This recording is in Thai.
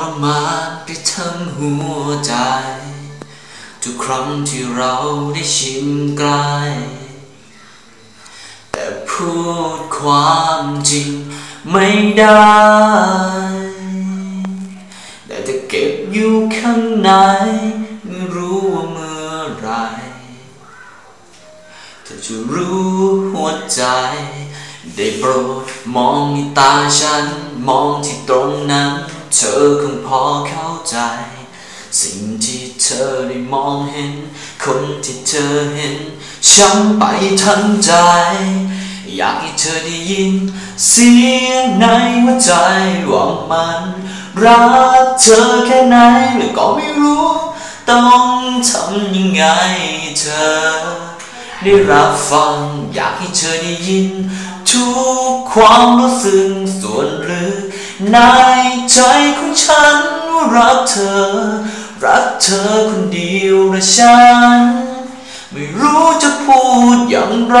รมานไปทั้งหัวใจ ทุกครั้งที่เราได้ชิมใกล้แต่พูดความจริงไม่ได้ได้แต่เก็บอยู่ข้างในไม่รู้ว่าเมื่อไรเธอจะรู้หัวใจได้โปรดมองในตาฉัน มองที่ตรงนั้น เธอคงพอเข้าใจ สิ่งที่เธอได้มองเห็น คนที่เธอเห็นช้ำไปทั้งใจ อยากให้เธอได้ยิน เสียงในหัวใจว่ามันรักเธอแค่ไหนและก็ไม่รู้ ต้องทำยังไงเธอ ได้รับฟังอยากให้เธอได้ยิน ทุกความรู้สึกส่วน ในใจของฉันว่ารักเธอ รักเธอคนเดียวและฉัน ไม่รู้จะพูดอย่างไร